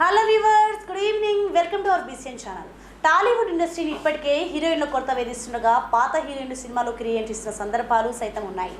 Hello viewers good evening welcome to our BCN channel Tollywood ఇండస్ట్రీని ఇప్పటికే హీరోయిన్ల కొరత వేధిస్తుండగా పాత హీరోయిన్లు సినిమాలో క్రియేట్ ఇస్తున్న సందర్భాలు సైతం ఉన్నాయి.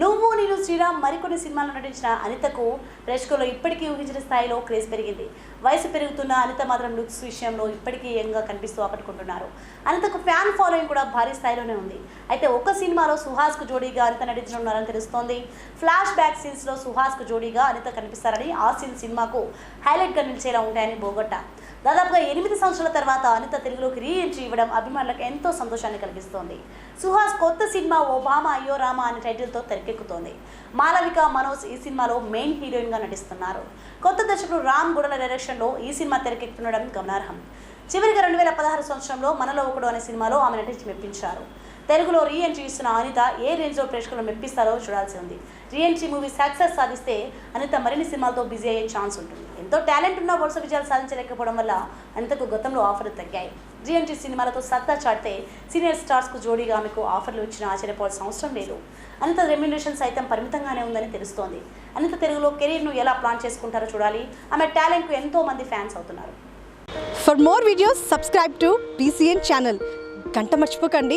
నువ్వు నేను శ్రీరామ్ మరికొన్ని సినిమాలు నటించిన అనితకు ప్రేక్షకులు ఇప్పటికీ ఊహించిన స్థాయిలో క్రేజ్ పెరిగింది. వయసు పెరుగుతున్న అనిత మాత్రం లుక్స్ విషయంలో ఇప్పటికీ యంగా కనిపిస్తూ ఆకట్టుకుంటున్నారు అనితకు ఫ్యాన్ ఫాలోయింగ్ కూడా భారీ స్థాయిలోనే ఉంది. అయితే ఒక్క సినిమాలో సుహాస్కు జోడీగా అనిత నటించనున్నారని తెలుస్తోంది. ఫ్లాష్ బ్యాక్ సీన్స్లో సుహాస్కు జోడీగా అనిత కనిపిస్తారని ఆ సీన్ సినిమాకు హైలైట్గా నిలిచేలా ఉంటాయని బోగొట్ట. దాదాపుగా ఎనిమిది సంవత్సరాల తర్వాత అనిత తెలుగులోకి రీ ఎంట్రీ ఇవ్వడం అభిమానులకు ఎంతో సంతోషాన్ని కలిగిస్తోంది. సుహాస్ కొత్త సినిమా ఓబామా అయ్యో రామా అనే టైటిల్తో తెరకెక్కుతోంది. మాలవిక మనోజ్ ఈ సినిమాలో మెయిన్ హీరోయిన్గా నటిస్తున్నారు. కొత్త దర్శకుడు రామ్ గుడల డైరెక్షన్లో ఈ సినిమా తెరకెక్కుతుండడం గమనార్హం. చివరిగా రెండు వేల పదహారు సంవత్సరంలో మనలో ఒకడు అనే సినిమాలో ఆమె నటించి మెప్పించారు. తెలుగులో రీ ఎంట్రీ ఇస్తున్న అనిత ఏ రేంజ్లో ప్రేక్షకులు మెప్పిస్తారో చూడాల్సి ఉంది. రీ ఎంట్రీ మూవీ సక్సెస్ సాధిస్తే అనిత మరిన్ని సినిమాలతో బిజీ అయ్యే ఛాన్స్ ఉంటుంది. ఎంతో టాలెంట్ ఉన్న వరుస విజయాలు సాధించలేకపోవడం వల్ల అనితకు గతంలో ఆఫర్లు తగ్గాయి. రీ ఎంట్రీ సినిమాలతో సత్తా చాటితే సీనియర్ స్టార్స్కు జోడీగా ఆమెకు ఆఫర్లు ఇచ్చిన ఆశ్చర్యపోవాల్సిన అవసరం లేదు. అనిత రెమ్యునేషన్ సైతం పరిమితంగానే ఉందని తెలుస్తోంది. అనిత తెలుగులో కెరీర్ను ఎలా ప్లాన్ చేసుకుంటారో చూడాలి. ఆమె టాలెంట్కు ఎంతో మంది ఫ్యాన్స్ అవుతున్నారు. For more videos subscribe to BCN channel గంట మర్చిపోకండి.